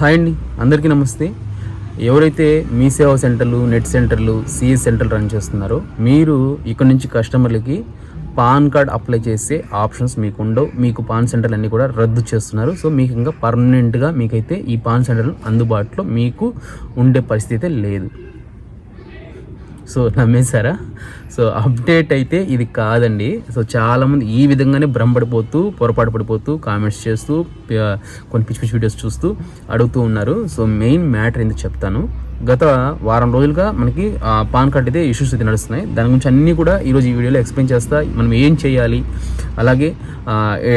Hi అండి అందరికీ నమస్తే. ఎవరైతే మీ సేవా సెంటర్లు నెట్ సెంటర్లు సిఎస్ సెంటర్లు రన్ చేస్తున్నారో మీరు ఇక్కడ నుంచి కస్టమర్లకి పాన్ కార్డ్ అప్లై చేసే ఆప్షన్స్ మీకు ఉండవు. మీకు పాన్ సెంటర్లు అన్నీ కూడా రద్దు చేస్తున్నారు. సో మీకు ఇంకా పర్మనెంట్గా మీకైతే ఈ పాన్ సెంటర్లు అందుబాటులో మీకు ఉండే పరిస్థితి లేదు. సో నమ్మేశారా? సో అప్డేట్ అయితే ఇది కాదండి. సో చాలామంది ఈ విధంగానే భ్రమపడిపోతూ పొరపాటు పడిపోతూ కామెంట్స్ చేస్తూ కొన్ని పిచ్చి పిచ్చి వీడియోస్ చూస్తూ అడుగుతూ ఉన్నారు. సో మెయిన్ మ్యాటర్ ఏంది చెప్తాను. గత వారం రోజులుగా మనకి పాన్ కార్డ్ అయితే ఇష్యూస్ అయితే నడుస్తున్నాయి. దాని గురించి అన్నీ కూడా ఈరోజు ఈ వీడియోలో ఎక్స్ప్లెయిన్ చేస్తా. మనం ఏం చేయాలి? అలాగే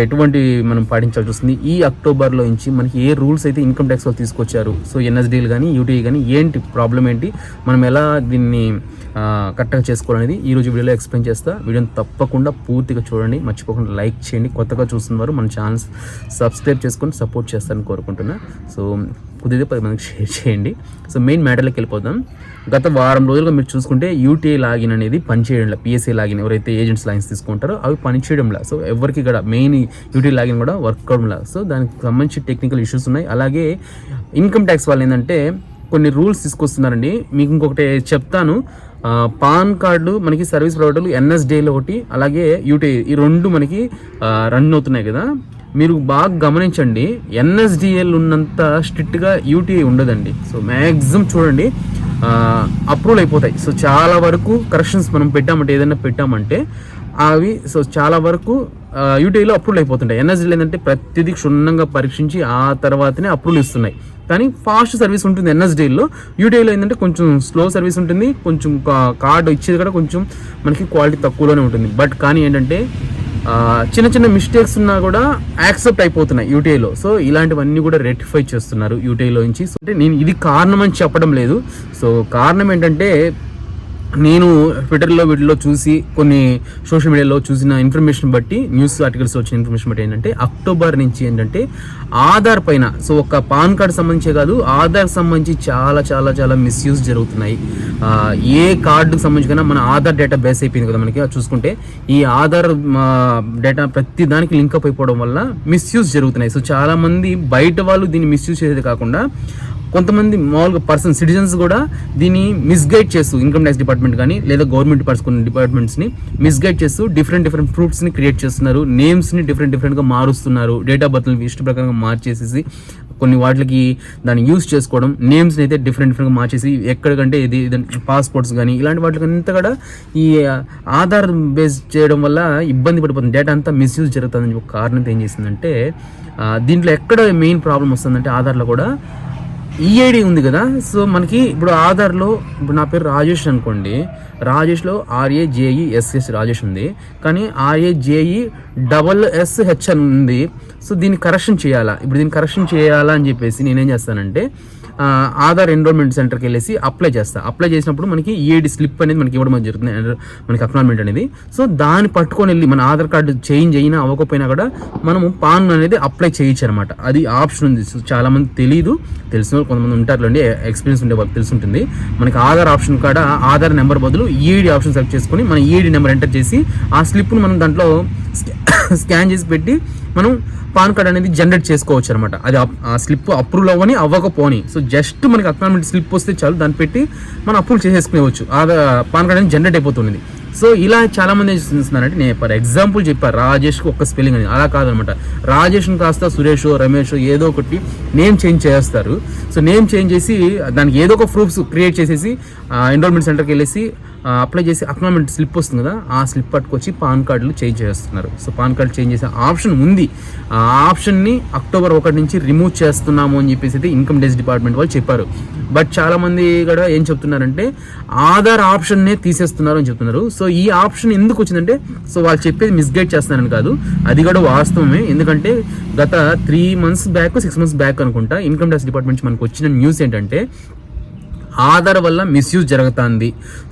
ఎటువంటి మనం పాటించాల్సి వస్తుంది? ఈ అక్టోబర్లో నుంచి మనకి ఏ రూల్స్ అయితే ఇన్కమ్ ట్యాక్స్ వాళ్ళు తీసుకొచ్చారు? సో ఎన్ఎస్డీలు కానీ యూటీఐ కానీ ఏంటి ప్రాబ్లం ఏంటి? మనం ఎలా దీన్ని కరెక్ట్గా చేసుకోవాలనేది ఈ రోజు వీడియోలో ఎక్స్ప్లెయిన్ చేస్తా. వీడియోని తప్పకుండా పూర్తిగా చూడండి. మర్చిపోకుండా లైక్ చేయండి. కొత్తగా చూస్తున్నవారు మన ఛానల్ సబ్స్క్రైబ్ చేసుకొని సపోర్ట్ చేస్తారని కోరుకుంటున్నా. సో కుదిరితే పది మందికి షేర్ చేయండి. సో మెయిన్ మ్యాటర్లోకి వెళ్ళిపోదాం. గత వారం రోజులుగా మీరు చూసుకుంటే యూటీఐ లాగిన్ అనేది పనిచేయడంలో పిఎస్ఏ లాగిన్ ఎవరైతే ఏజెంట్స్ లాగిన్స్ తీసుకుంటారో అవి పనిచేయడంలా. సో ఎవరికి ఇక్కడ మెయిన్ యూటీఐ లాగిన్ కూడా వర్క్ అవడంలా సో దానికి సంబంధించి టెక్నికల్ ఇష్యూస్ ఉన్నాయి. అలాగే ఇన్కమ్ ట్యాక్స్ వాళ్ళు ఏంటంటే కొన్ని రూల్స్ తీసుకొస్తున్నారండి. మీకు ఇంకొకటి చెప్తాను. పాన్ కార్డు మనకి సర్వీస్ ప్రొవైడర్లు ఎన్ఎస్డేలో ఒకటి అలాగే యూటీఐ ఈ రెండు మనకి రన్ అవుతున్నాయి కదా. మీరు బాగా గమనించండి ఎన్ఎస్డిఎల్ ఉన్నంత స్ట్రిక్ట్గా యూటీఐ ఉండదండి. సో మ్యాక్సిమం చూడండి అప్రూవల్ అయిపోతాయి. సో చాలా వరకు కరెక్షన్స్ మనం పెట్టామంటే ఏదైనా పెట్టామంటే అవి సో చాలా వరకు యూటీఐలో అప్రూవల్ అయిపోతుంటాయి. ఎన్ఎస్డీలు ఏంటంటే ప్రతిదీ క్షుణ్ణంగా పరీక్షించి ఆ తర్వాతనే అప్రూవల్ ఇస్తున్నాయి. కానీ ఫాస్ట్ సర్వీస్ ఉంటుంది ఎన్ఎస్డీలో యూటీఐలో ఏంటంటే కొంచెం స్లో సర్వీస్ ఉంటుంది. కొంచెం కార్డు ఇచ్చేది కూడా కొంచెం మనకి క్వాలిటీ తక్కువలోనే ఉంటుంది. బట్ కానీ ఏంటంటే చిన్న చిన్న మిస్టేక్స్ ఉన్నా కూడా యాక్సెప్ట్ అయిపోతున్నాయి యూటీఐలో. సో ఇలాంటివన్నీ కూడా రెక్టిఫై చేస్తున్నారు యూటీఐలో నుంచి. సో అంటే నేను ఇది కారణం అని చెప్పడం లేదు. సో కారణం ఏంటంటే నేను ట్విట్టర్లో వీటిలో చూసి కొన్ని సోషల్ మీడియాలో చూసిన ఇన్ఫర్మేషన్ బట్టి న్యూస్ ఆర్టికల్స్ వచ్చిన ఇన్ఫర్మేషన్ బట్టి ఏంటంటే అక్టోబర్ నుంచి ఏంటంటే ఆధార్ పైన సో ఒక పాన్ కార్డ్ సంబంధించే కాదు ఆధార్ సంబంధించి చాలా చాలా చాలా మిస్యూజ్ జరుగుతున్నాయి. ఏ కార్డుకు సంబంధించిన మన ఆధార్ డేటా బేస్ అయిపోయింది కదా మనకి చూసుకుంటే ఈ ఆధార్ డేటా ప్రతి దానికి లింక్ అప్ అయిపోవడం వల్ల మిస్యూజ్ జరుగుతున్నాయి. సో చాలామంది బయట వాళ్ళు దీన్ని మిస్యూజ్ చేసేది కాకుండా కొంతమంది మామూలుగా పర్సన్ సిటిజన్స్ కూడా దీన్ని మిస్గైడ్ చేస్తూ ఇన్కమ్ ట్యాక్స్ డిపార్ట్మెంట్ కానీ లేదా గవర్నమెంట్ పర్సన్ కొన్ని డిపార్ట్మెంట్స్ని మిస్గైడ్ చేస్తూ డిఫరెంట్ డిఫరెంట్ ప్రూఫ్స్ని క్రియేట్ చేస్తున్నారు. నేమ్స్ని డిఫరెంట్ డిఫరెంట్గా మారుస్తున్నారు. డేట్ ఆఫ్ బర్త్ని ఇష్ట ప్రకారంగా మార్చేసేసి కొన్ని వాటికి దాన్ని యూస్ చేసుకోవడం నేమ్స్ని అయితే డిఫరెంట్ డిఫరెంట్గా మార్చేసి ఎక్కడికంటే ఇది పాస్పోర్ట్స్ కానీ ఇలాంటి వాటికి అంతా కూడా ఈ ఆధార్ బేస్ చేయడం వల్ల ఇబ్బంది పడిపోతుంది. డేటా అంతా మిస్యూజ్ జరుగుతుందని ఒక కారణం ఏం చేసిందంటే దీంట్లో ఎక్కడ మెయిన్ ప్రాబ్లం వస్తుందంటే ఆధార్లో కూడా ఈఐడి ఉంది కదా. సో మనకి ఇప్పుడు ఆధార్లో ఇప్పుడు నా పేరు రాజేష్ అనుకోండి. రాజేష్లో R A J E S S Rajesh ఉంది. కానీ R A J E double S H అని ఉంది. సో దీన్ని కరెక్షన్ చేయాలా? ఇప్పుడు దీన్ని కరెక్షన్ చేయాలా అని చెప్పేసి నేనేం చేస్తానంటే ఆధార్ ఎన్రోల్మెంట్ సెంటర్కి వెళ్ళేసి అప్లై చేస్తా. అప్లై చేసినప్పుడు మనకి ఈఐడి స్లిప్ అనేది మనకి ఇవ్వడం జరుగుతుంది. మనకి అక్నాల్మెంట్ అనేది. సో దాన్ని పట్టుకొని వెళ్ళి మన ఆధార్ కార్డు చేంజ్ అయినా అవ్వకపోయినా కూడా మనము పాన్ అనేది అప్లై చేయొచ్చు అనమాట అది ఆప్షన్ ఉంది. సో చాలా మంది తెలియదు తెలిసిన వాళ్ళు కొంతమంది ఉంటారులేండి. ఎక్స్పీరియన్స్ ఉండే వాళ్ళకి తెలిసి ఉంటుంది మనకి ఆధార్ ఆప్షన్ కాడ ఆధార్ నెంబర్ బదులు ఈఐడి ఆప్షన్ సెలెక్ట్ చేసుకొని మన ఈడీ నెంబర్ ఎంటర్ చేసి ఆ స్లిప్ను మనం దాంట్లో స్కాన్ చేసి పెట్టి మనం పాన్ కార్డ్ అనేది జనరేట్ చేసుకోవచ్చు అనమాట అది ఆ స్లిప్ అప్రూవ్ అవ్వని అవ్వకపోని. సో జస్ట్ మనకి అక్నాల్మెంట్ స్లిప్ వస్తే చాలు దాన్ని పెట్టి మనం అప్రూవ్ చేసేసుకునేవచ్చు. ఆ పాన్ కార్డ్ అనేది జనరేట్ అయిపోతుంది సో ఇలా చాలామంది ఏం చేస్తున్నారంటే నేను ఫర్ ఎగ్జాంపుల్ చెప్పాను రాజేష్కి ఒక్క స్పెల్లింగ్ అని అలా కాదనమాట రాజేష్ని కాస్త సురేష్ రమేష్ ఏదో ఒకటి నేమ్ చేంజ్ చేస్తారు. సో నేమ్ చేంజ్ చేసి దానికి ఏదో ఒక ప్రూఫ్స్ క్రియేట్ చేసేసి ఎన్రోల్మెంట్ సెంటర్కి వెళ్ళేసి అప్లై చేసి అక్నామెంట్ స్లిప్ వస్తుంది కదా ఆ స్లిప్ పట్టుకొచ్చి పాన్ కార్డులు చేంజ్ చేస్తున్నారు. సో పాన్ కార్డు చేంజ్ చేసే ఆప్షన్ ఉంది. ఆ ఆప్షన్ని అక్టోబర్ ఒకటి నుంచి రిమూవ్ చేస్తున్నాము అని చెప్పేసి అయితే ఇన్కమ్ ట్యాక్స్ డిపార్ట్మెంట్ వాళ్ళు చెప్పారు. బట్ చాలామంది కూడా ఏం చెప్తున్నారంటే ఆధార్ ఆప్షన్నే తీసేస్తున్నారు అని చెప్తున్నారు. సో ఈ ఆప్షన్ ఎందుకు వచ్చిందంటే సో వాళ్ళు చెప్పేది మిస్గైడ్ చేస్తున్నారని కాదు. అది కూడా వాస్తవమే. ఎందుకంటే గత three months back six months back అనుకుంటా ఇన్కమ్ ట్యాక్స్ డిపార్ట్మెంట్ మనకు వచ్చిన న్యూస్ ఏంటంటే ఆధార్ వల్ల మిస్యూజ్ జరుగుతుంది.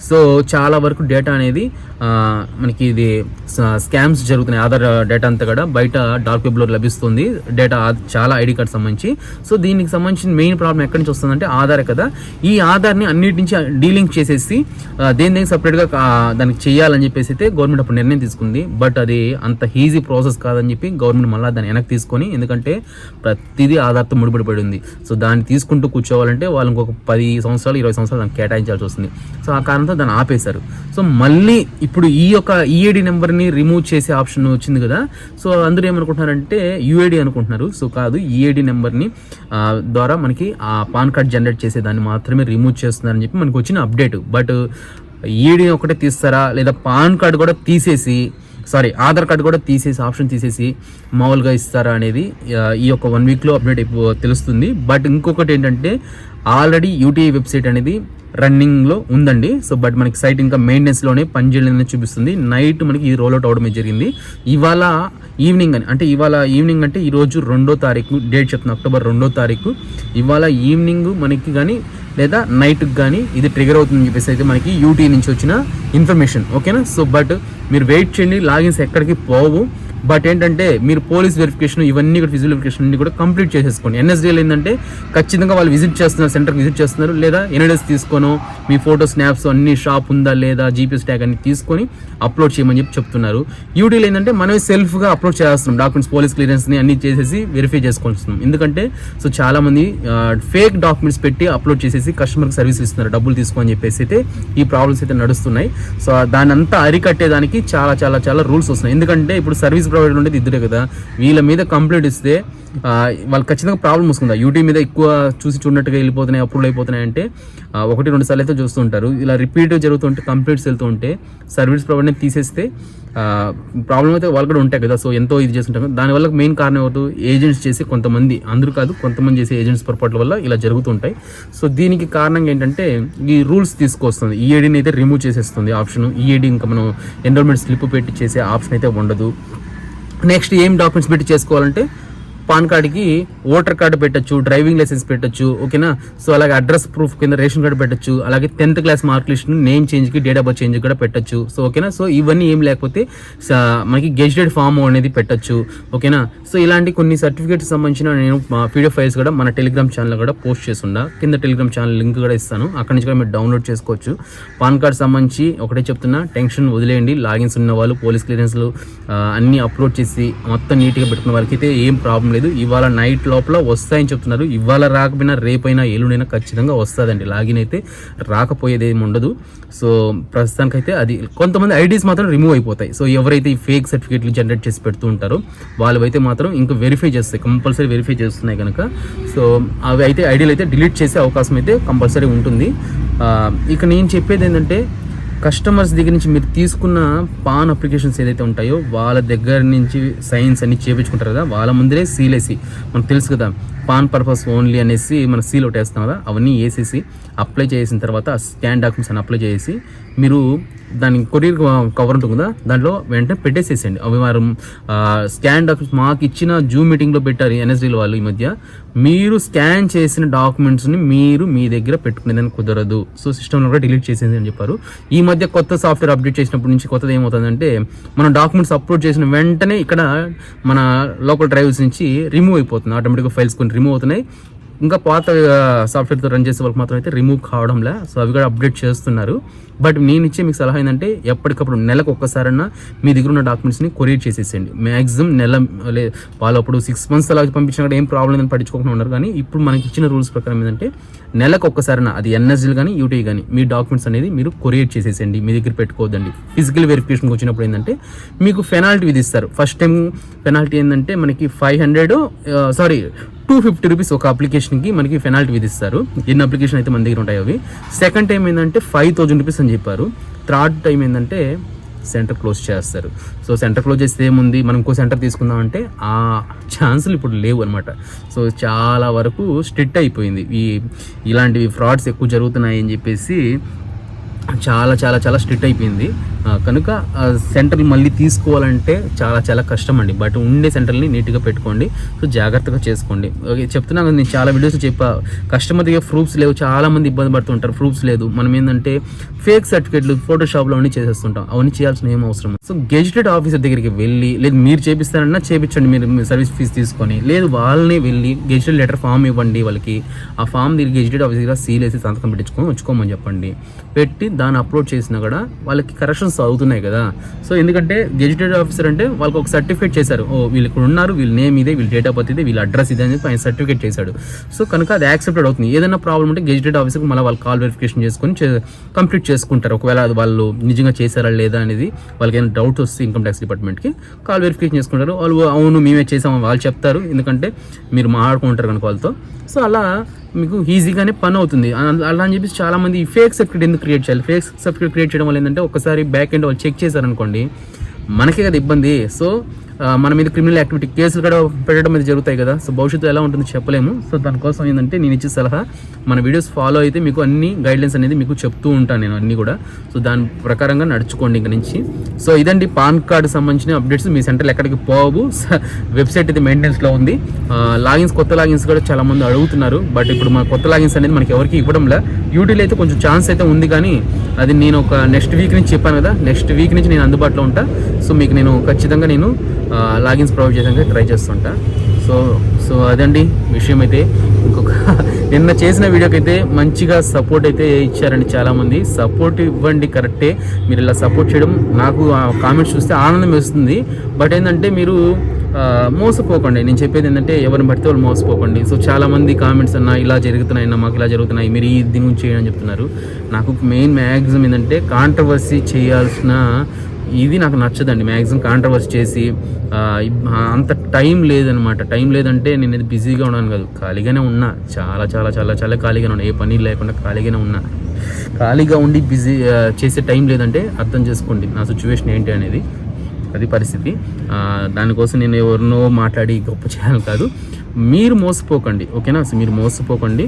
సో చాలా వరకు డేటా అనేది మనకి ఇది స్కామ్స్ జరుగుతున్నాయి. ఆధార్ డేటా అంతా కూడా బయట డార్క్ వెబ్లో లభిస్తుంది. డేటా చాలా ఐడి కార్డ్ సంబంధించి. సో దీనికి సంబంధించిన మెయిన్ ప్రాబ్లం ఎక్కడి నుంచి వస్తుందంటే ఆధార్ కదా. ఈ ఆధార్ని అన్నిటి నుంచి డీలింక్ చేసేసి దేని దేనికి సపరేట్గా దానికి చేయాలని చెప్పేసి అయితే గవర్నమెంట్ అప్పుడు నిర్ణయం తీసుకుంది. బట్ అది అంత ఈజీ ప్రాసెస్ కాదని చెప్పి గవర్నమెంట్ మళ్ళీ దాన్ని వెనక్కి తీసుకొని ఎందుకంటే ప్రతిదీ ఆధార్తో ముడిపడి పడింది సో దాన్ని తీసుకుంటూ కూర్చోవాలంటే వాళ్ళు ఇంకొక పది సంవత్సరాలు ఇరవై సంవత్సరాలు దానికి కేటాయించాల్సి వస్తుంది. సో ఆ కారణంతో దాన్ని ఆపేశారు. సో మళ్ళీ ఇప్పుడు ఈ యొక్క ఈఏడి నెంబర్ని రిమూవ్ చేసే ఆప్షన్ వచ్చింది కదా సో అందరూ ఏమనుకుంటున్నారంటే యూఏడి అనుకుంటున్నారు. సో కాదు ఈఏడి నెంబర్ని ద్వారా మనకి ఆ పాన్ కార్డ్ జనరేట్ చేసే దాన్ని మాత్రమే రిమూవ్ చేస్తున్నారని చెప్పి మనకు వచ్చిన అప్డేట్. బట్ ఈఏడి ఒకటే తీస్తారా లేదా పాన్ కార్డ్ కూడా తీసేసి సారీ ఆధార్ కార్డు కూడా తీసేసి ఆప్షన్ తీసేసి మామూలుగా ఇస్తారా అనేది ఈ యొక్క వన్ వీక్లో అప్డేట్ అయిపో తెలుస్తుంది. బట్ ఇంకొకటి ఏంటంటే ఆల్రెడీ యూటీఐ వెబ్సైట్ అనేది రన్నింగ్లో ఉందండి. సో బట్ మనకి సైట్ ఇంకా మెయింటెనెన్స్లోనే పనిచేయలేదని చూపిస్తుంది. నైట్ మనకి ఈ రోల్అవుట్ అవడమే జరిగింది. ఇవాళ ఈవినింగ్ అని అంటే ఇవాళ ఈవినింగ్ అంటే ఈరోజు రెండో తారీఖు డేట్ చెప్తున్నా అక్టోబర్ రెండో తారీఖు. ఇవాళ ఈవినింగ్ మనకి కానీ లేదా నైట్కి కానీ ఇది ట్రిగర్ అవుతుందని చెప్పేసి అయితే మనకి యూటీ నుంచి వచ్చిన ఇన్ఫర్మేషన్ ఓకేనా? సో బట్ మీరు వెయిట్ చేయండి లాగిన్స్ ఎక్కడికి పోవు. బట్ ఏంటంటే మీరు పోలీస్ వెరిఫికేషన్ ఇవన్నీ కూడా ఫిజికల్ వెరిఫికేషన్ అన్ని కూడా కంప్లీట్ చేసేసుకోండి. ఎన్ఎస్డిఎల్ ఏంటంటే ఖచ్చితంగా వాళ్ళు విజిట్ చేస్తున్నారు సెంటర్కి విజిట్ చేస్తున్నారు లేదా ఎన్ఎడ్ఎస్ తీసుకోను మీ ఫోటో స్నాప్స్ అన్ని షాప్ ఉందా లేదా జీపీఎస్ ట్యాగ్ అన్ని తీసుకొని అప్లోడ్ చేయమని చెప్పి చెప్తున్నారు. యూటీలో ఏంటంటే మనమే సెల్ఫ్గా అప్లోడ్ చేస్తున్నాం డాక్యుమెంట్స్ పోలీస్ క్లియరెన్స్ని అన్ని చేసేసి వెరిఫై చేసుకొస్తున్నాం ఎందుకంటే సో చాలామంది ఫేక్ డాక్యుమెంట్స్ పెట్టి అప్లోడ్ చేసేసి కస్టమర్కి సర్వీస్ ఇస్తున్నారు డబ్బులు తీసుకొని చెప్పేసి అయితే ఈ ప్రాబ్లమ్స్ అయితే నడుస్తున్నాయి. సో దాని అంతా అరికట్టేదానికి చాలా చాలా చాలా రూల్స్ వస్తున్నాయి. ఎందుకంటే ఇప్పుడు సర్వీస్ ప్రొవైడర్ ఉండేది ఇద్దరే కదా. వీళ్ళ మీద కంప్లైంట్ ఇస్తే వాళ్ళు ఖచ్చితంగా ప్రాబ్లం వస్తుందా. యూటీ మీద ఎక్కువ చూసి చూడనట్టుగా వెళ్ళిపోతున్నాయి అప్రూవల్ అయిపోతున్నాయి అంటే ఒకటి రెండు సార్లు అయితే చూస్తుంటారు ఇలా రిపీట్ జరుగుతుంటే కంప్లైంట్స్ వెళ్తూ ఉంటే సర్వీస్ ప్రొవైడర్ని తీసేస్తే ప్రాబ్లం అయితే వాళ్ళు కూడా ఉంటాయి కదా. సో ఎంతో ఇది చేస్తుంటారు. దానివల్ల మెయిన్ కారణం ఎవరు? ఏజెంట్స్ చేసి కొంతమంది. అందరూ కాదు కొంతమంది చేసే ఏజెంట్స్ పొరపాట్ల వల్ల ఇలా జరుగుతుంటాయి. సో దీనికి కారణం ఏంటంటే ఈ రూల్స్ తీసుకొస్తుంది. ఈఏడీని అయితే రిమూవ్ చేసేస్తుంది ఆప్షన్ ఈఏడీ ఇంకా మనం ఎన్రోల్మెంట్ స్లిప్ పెట్టి చేసే ఆప్షన్ అయితే ఉండదు. నెక్స్ట్ ఏం డాక్యుమెంట్స్ పెట్టి చేసుకోవాలంటే పాన్ కార్డ్కి ఓటర్ కార్డు పెట్టొచ్చు డ్రైవింగ్ లైసెన్స్ పెట్టొచ్చు ఓకేనా? సో అలాగే అడ్రస్ ప్రూఫ్ కింద రేషన్ కార్డు పెట్టొచ్చు అలాగే tenth class mark list name చేంజ్కి date of birth change కూడా పెట్టొచ్చు. సో ఓకేనా? సో ఇవన్నీ ఏం లేకపోతే మనకి గెజిటెడ్ ఫామ్ అనేది పెట్టొచ్చు ఓకేనా? సో ఇలాంటి కొన్ని సర్టిఫికేట్స్ సంబంధించిన నేను పీడిఎఫ్ ఫైల్స్ కూడా మన టెలిగ్రామ్ ఛానల్ కూడా పోస్ట్ చేస్తుండా. కింద టెలిగ్రామ్ ఛానల్ లింక్ కూడా ఇస్తాను. అక్కడి నుంచి కూడా మీరు డౌన్లోడ్ చేసుకోవచ్చు. పాన్ కార్డ్ సంబంధించి ఒకటే చెప్తున్నా టెన్షన్ వదిలేయండి. లాగిన్స్ ఉన్న వాళ్ళు పోలీస్ క్లియరెన్స్లు అన్ని అన్నీ అప్లోడ్ చేసి మొత్తం నీట్గా పెట్టుకున్న వారికి అయితే ఏం ప్రాబ్లం లేదు. ఇవాళ నైట్ లోపల వస్తాయని చెప్తున్నారు. ఇవాళ రాకపోయినా రేపైనా ఎల్లుడైనా ఖచ్చితంగా వస్తుందండి. లాగిన్ అయితే రాకపోయేది ఏమి ఉండదు సో ప్రస్తుతానికైతే అది కొంతమంది ఐడీస్ మాత్రం రిమూవ్ అయిపోతాయి. సో ఎవరైతే ఈ ఫేక్ సర్టిఫికేట్లు జనరేట్ చేసి పెడుతూ ఉంటారో వాళ్ళు అయితే మాత్రం ఇంకా వెరిఫై చేస్తాయి. కంపల్సరీ వెరిఫై చేస్తున్నాయి కనుక సో అవి అయితే ఐడీలు అయితే డిలీట్ చేసే అవకాశం అయితే కంపల్సరీ ఉంటుంది. ఇక నేను చెప్పేది ఏంటంటే కస్టమర్స్ దగ్గర నుంచి మీరు తీసుకున్న పాన్ అప్లికేషన్స్ ఏదైతే ఉంటాయో వాళ్ళ దగ్గర నుంచి సైన్స్ అన్ని చేపించుకుంటారు కదా వాళ్ళ ముందరే సీల్ వేసి మనకు తెలుసు కదా పాన్ పర్పస్ ఓన్లీ అనేసి మనం సీల్ ఒకటి వేస్తాం కదా అవన్నీ వేసేసి అప్లై చేసిన తర్వాత స్కాన్ డాక్యుమెంట్స్ అని అప్లై చేసి మీరు దాని కొరియర్ కవర్ ఉంటుందా దాంట్లో వెంటనే పెట్టేసేసేయండి. అవి వారు స్కాన్ డాక్యుమెంట్స్ మాకు ఇచ్చిన జూమ్ మీటింగ్లో పెట్టారు ఎన్ఎస్డీల వాళ్ళు ఈ మధ్య. మీరు స్కాన్ చేసిన డాక్యుమెంట్స్ని మీరు మీ దగ్గర పెట్టుకునేదని కుదరదు. సో సిస్టంలో కూడా డిలీట్ చేసేది అని చెప్పారు. ఈ మధ్య కొత్త సాఫ్ట్వేర్ అప్డేట్ చేసినప్పటి నుంచి కొత్తది ఏమవుతుందంటే మనం డాక్యుమెంట్స్ అప్లోడ్ చేసిన వెంటనే ఇక్కడ మన లోకల్ డ్రైవ్స్ నుంచి రిమూవ్ అయిపోతుంది. ఆటోమేటిక్గా ఫైల్స్ కొన్ని రిమూవ్ అవుతున్నాయి. ఇంకా పాత సాఫ్ట్వేర్తో రన్ చేసే వాళ్ళకి మాత్రం అయితే రిమూవ్ కావడంలే. సో అవి కూడా అప్డేట్ చేస్తున్నారు. బట్ నేను ఇచ్చే మీకు సలహా ఏంటంటే ఎప్పటికప్పుడు నెలకు ఒక్కసారన్నా మీ దగ్గర ఉన్న డాక్యుమెంట్స్ని కొరియర్ చేసేసేయండి. మ్యాక్సిమం నెల లే వాళ్ళు అప్పుడు సిక్స్ మంత్స్ అలా పంపించినా కూడా ఏం ప్రాబ్లం అని పట్టించుకోకుండా ఉన్నారు. కానీ ఇప్పుడు మనకి ఇచ్చిన రూల్స్ ప్రకారం ఏంటంటే నెలకు ఒక్కసారన్నా అది ఎన్ఎస్జీలు కానీ యూటీ కానీ మీ డాక్యుమెంట్స్ అనేది మీరు కొరియర్ చేసేసేయండి. మీ దగ్గర పెట్టుకోవద్దండి. ఫిజికల్ వెరిఫికేషన్కి వచ్చినప్పుడు ఏంటంటే మీకు పెనాల్టీ విధిస్తారు. ఫస్ట్ టైం పెనాల్టీ ఏంటంటే మనకి five hundred sorry two fifty rupees ఒక అప్లికేషన్కి మనకి పెనాల్టీ విధిస్తారు. ఎన్ని అప్లికేషన్ అయితే మన దగ్గర ఉంటాయి అవి. సెకండ్ టైం ఏంటంటే ఫైవ్ థౌజండ్ రూపీస్ అని చెప్పారు. థర్డ్ టైం ఏంటంటే సెంటర్ క్లోజ్ చేస్తారు. సో సెంటర్ క్లోజ్ చేస్తే ఏముంది? మనం ఇంకో సెంటర్ తీసుకుందామంటే ఆ ఛాన్సులు ఇప్పుడు లేవు అనమాట సో చాలా వరకు స్ట్రిక్ట్ అయిపోయింది. ఈ ఇలాంటివి ఫ్రాడ్స్ ఎక్కువ జరుగుతున్నాయి అని చెప్పేసి చాలా చాలా చాలా స్ట్రిక్ట్ అయిపోయింది. కనుక ఆ సెంటర్లు మళ్ళీ తీసుకోవాలంటే చాలా చాలా కష్టం అండి బట్ ఉండే సెంటర్ని నీట్గా పెట్టుకోండి. సో జాగ్రత్తగా చేసుకోండి. ఓకే కదా, నేను చాలా వీడియోస్ చెప్పా. కస్టమర్ దగ్గర ప్రూఫ్స్ లేవు. చాలా మంది ఇబ్బంది పడుతుంటారు. ప్రూఫ్స్ లేదు. మనం ఏంటంటే ఫేక్ సర్టిఫికేట్లు ఫోటోషాప్లో అన్ని చేసేస్తుంటాం. అవన్నీ చేయాల్సిన ఏం అవసరం సో గెజిటెడ్ ఆఫీసర్ దగ్గరికి వెళ్ళి లేదు మీరు చేపిస్తారన్నా చేపించండి. మీరు మీ సర్వీస్ ఫీజు తీసుకొని. లేదు వాళ్ళని వెళ్ళి గెజిటెడ్ లెటర్ ఫామ్ ఇవ్వండి వాళ్ళకి. ఆ ఫామ్ దగ్గర గెజిటెడ్ ఆఫీసర్ దగ్గర సీల్ వేసి సంతకం పెట్టించుకొని ఉంచుకోమని చెప్పండి. పెట్టి దాన్ని అప్లోడ్ చేసినా కూడా వాళ్ళకి కరెక్షన్స్ అవుతున్నాయి కదా. సో ఎందుకంటే గెజిటెడ్ ఆఫీసర్ అంటే వాళ్ళకి ఒక సర్టిఫికేట్ చేశారు. ఓ వీళ్ళు ఇక్కడ ఉన్నారు వీళ్ళ నేమ్ ఇదే వీళ్ళ డేట్ ఆఫ్ బర్త్ ఇదే వీళ్ళ అడ్రస్ ఇదే అని చెప్పి ఆయన సర్టిఫికేట్ చేశాడు. సో కనుక అది యాక్సెప్టెడ్ అవుతుంది. ఏదైనా ప్రాబ్లం ఉంటే గెజిటెడ్ ఆఫీసర్కి మళ్ళీ వాళ్ళు కాల్ వెరిఫికేషన్ చేసుకొని కంప్లీట్ చేసుకుంటారు. ఒకవేళ అది వాళ్ళు నిజంగా చేశారా లేదా అనేది వాళ్ళకి ఏమైనా డౌట్ వస్తే ఇన్కమ్ ట్యాక్స్ డిపార్ట్మెంట్కి కాల్ వెరిఫికేషన్ చేసుకుంటారు. వాళ్ళు అవును మేమే చేసాము వాళ్ళు చెప్తారు. ఎందుకంటే మీరు మాట్లాడుకుంటారు కనుక వాళ్ళతో. సో అలా మీకు ఈజీగానే పని అవుతుంది. అలా అని చెప్పేసి చాలా మంది ఫేక్ సర్టిఫికేట్ ఎందుకు క్రియేట్ చేయాలి? ఫేక్ సర్టిఫికేట్ క్రియేట్ చేయడం వల్ల ఏంటంటే ఒకసారి బ్యాక్ ఎండ్ వాళ్ళు చెక్ చేశారనుకోండి మనకే కదా ఇబ్బంది. సో మన మీద క్రిమినల్ యాక్టివిటీ కేసులు కూడా పెట్టడం మీద జరుగుతాయి కదా. సో భవిష్యత్తు ఎలా ఉంటుందో చెప్పలేము. సో దానికోసం ఏంటంటే నేను ఇచ్చే సలహా మన వీడియోస్ ఫాలో అయితే మీకు అన్ని గైడ్లైన్స్ అనేది మీకు చెప్తూ ఉంటాను నేను అన్నీ కూడా. సో దాని ప్రకారంగా నడుచుకోండి ఇంక నుంచి. సో ఇదండి పాన్ కార్డు సంబంధించిన అప్డేట్స్ మీ సెంటర్లో ఎక్కడికి పోవు. వెబ్సైట్ అయితే మెయింటెనెన్స్లో ఉంది. లాగిన్స్ కొత్త లాగిన్స్ కూడా చాలామంది అడుగుతున్నారు. బట్ ఇప్పుడు మన కొత్త లాగిన్స్ అనేది మనకి ఎవరికి ఇవ్వడంలా. యూటీలో అయితే కొంచెం ఛాన్స్ అయితే ఉంది కానీ అది నేను ఒక నెక్స్ట్ వీక్ నుంచి చెప్పాను కదా. నెక్స్ట్ వీక్ నుంచి నేను అందుబాటులో ఉంటా. సో మీకు నేను ఖచ్చితంగా నేను లాగిన్స్ ప్రొవైడ్ చేయడానికి ట్రై చేస్తుంటా. సో సో అదండి విషయం అయితే ఇంకొక నిన్న చేసిన వీడియోకి అయితే మంచిగా సపోర్ట్ అయితే ఇచ్చారండి చాలామంది. సపోర్ట్ ఇవ్వండి కరెక్టే మీరు ఇలా సపోర్ట్ చేయడం నాకు ఆ కామెంట్స్ చూస్తే ఆనందం వేస్తుంది. బట్ ఏంటంటే మీరు మోసపోకండి. నేను చెప్పేది ఏంటంటే ఎవరిని పడితే వాళ్ళు మోసపోకండి. సో చాలామంది కామెంట్స్ అన్న ఇలా జరుగుతున్నాయి అన్న మాకు ఇలా జరుగుతున్నాయి మీరు ఈ దీని గురించి చేయడం అని చెప్తున్నారు. నాకు మెయిన్ మ్యాక్సిమం ఏంటంటే కాంట్రవర్సీ చేయాల్సిన ఇది నాకు నచ్చదండి. మ్యాక్సిమం కాంట్రవర్సీ చేసి అంత టైం లేదనమాట. టైం లేదంటే నేను ఇది బిజీగా ఉన్నాను కాదు. ఖాళీగానే ఉన్నా. చాలా చాలా చాలా చాలా ఖాళీగానే ఉన్నా. ఏ పని లేకుండా ఖాళీగానే ఉన్నా. ఖాళీగా ఉండి బిజీ చేసే టైం లేదంటే అర్థం చేసుకోండి. నా సిచ్యువేషన్ ఏంటి అనేది. అది పరిస్థితి. దానికోసం నేను ఎవరినో మాట్లాడి గొప్ప చేయాలి కాదు. మీరు మోసపోకండి. ఓకేనా? సో మీరు మోసపోకండి.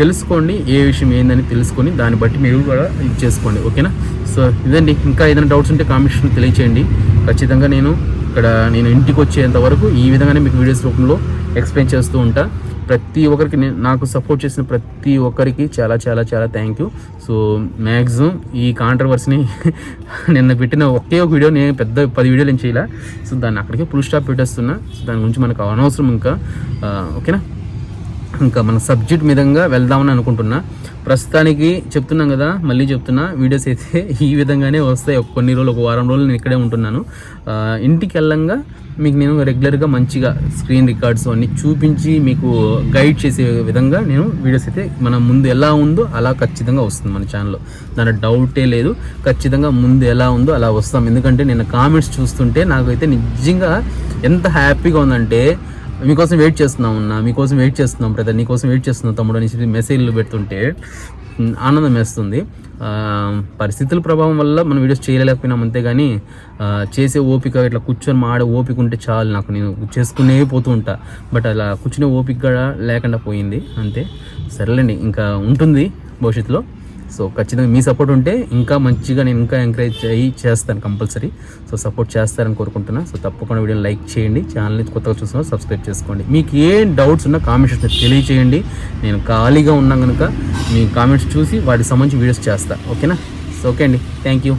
తెలుసుకోండి ఏ విషయం ఏందని తెలుసుకొని దాన్ని బట్టి మీరు కూడా ఇది చేసుకోండి. ఓకేనా? సో ఇదండి. ఇంకా ఏదైనా డౌట్స్ ఉంటే కామెంట్స్లో తెలియచేయండి. ఖచ్చితంగా నేను ఇక్కడ నేను ఇంటికి వచ్చేంత వరకు ఈ విధంగానే మీకు వీడియోస్ రూపంలో ఎక్స్ప్లెయిన్ చేస్తూ ఉంటా. ప్రతి ఒక్కరికి నేను నాకు సపోర్ట్ చేసిన ప్రతి ఒక్కరికి చాలా చాలా చాలా థ్యాంక్ యూ సో మ్యాక్సిమం ఈ కాంట్రవర్సీని నిన్న పెట్టిన ఒకే ఒక వీడియో నేను పెద్ద పది వీడియోలు ఏం చేయలే. సో దాన్ని అక్కడికే ఫుల్ స్టాప్ పెట్టేస్తున్నా. సో దాని గురించి మనకు అనవసరం ఇంకా. Uh, ఓకేనా ఇంకా మన సబ్జెక్ట్ మీదంగా వెళ్దామని అనుకుంటున్నా. ప్రస్తుతానికి చెప్తున్నాం కదా మళ్ళీ చెప్తున్నా వీడియోస్ అయితే ఈ విధంగానే వస్తాయి. ఒక కొన్ని రోజులు ఒక వారం రోజులు నేను ఇక్కడే ఉంటున్నాను. ఇంటికి వెళ్ళంగా మీకు నేను రెగ్యులర్గా మంచిగా స్క్రీన్ రికార్డ్స్ అన్నీ చూపించి మీకు గైడ్ చేసే విధంగా నేను వీడియోస్ అయితే మన ముందు ఎలా ఉందో అలా ఖచ్చితంగా వస్తుంది మన ఛానల్లో. దాని డౌటే లేదు. ఖచ్చితంగా ముందు ఎలా ఉందో అలా వస్తాం. ఎందుకంటే నేను కామెంట్స్ చూస్తుంటే నాకైతే నిజంగా ఎంత హ్యాపీగా ఉందంటే మీకోసం వెయిట్ చేస్తున్నాం అన్న మీకోసం వెయిట్ చేస్తున్నాం బ్రదర్ నీకోసం వెయిట్ చేస్తున్నాం తమ్ముడు అనేసి మెసేజ్లు పెడుతుంటే ఆనందం వేస్తుంది. పరిస్థితుల ప్రభావం వల్ల మనం వీడియోస్ చేయలేకపోయినాం అంతేగాని చేసే ఓపిక ఇట్లా కూర్చొని మాడే ఓపిక ఉంటే చాలు నాకు. నేను చేసుకునే పోతూ ఉంటా. బట్ అలా కూర్చునే ఓపిక కూడా లేకుండా పోయింది అంతే. సరేలేండి ఇంకా ఉంటుంది భవిష్యత్తులో. సో ఖచ్చితంగా మీ సపోర్ట్ ఉంటే ఇంకా మంచిగా నేను ఇంకా ఎంకరేజ్ అయ్యి చేస్తాను కంపల్సరీ సో సపోర్ట్ చేస్తారని కోరుకుంటున్నాను సో తప్పకుండా వీడియోని లైక్ చేయండి. ఛానల్ని కొత్తగా చూస్తున్నా సబ్స్క్రైబ్ చేసుకోండి. మీకు ఏ డౌట్స్ ఉన్నా కామెంట్స్ తెలియచేయండి. నేను ఖాళీగా ఉన్నా కనుక మీ కామెంట్స్ చూసి వాటికి సంబంధించి వీడియోస్ చేస్తాను ఓకేనా సో ఓకే అండి. Thank you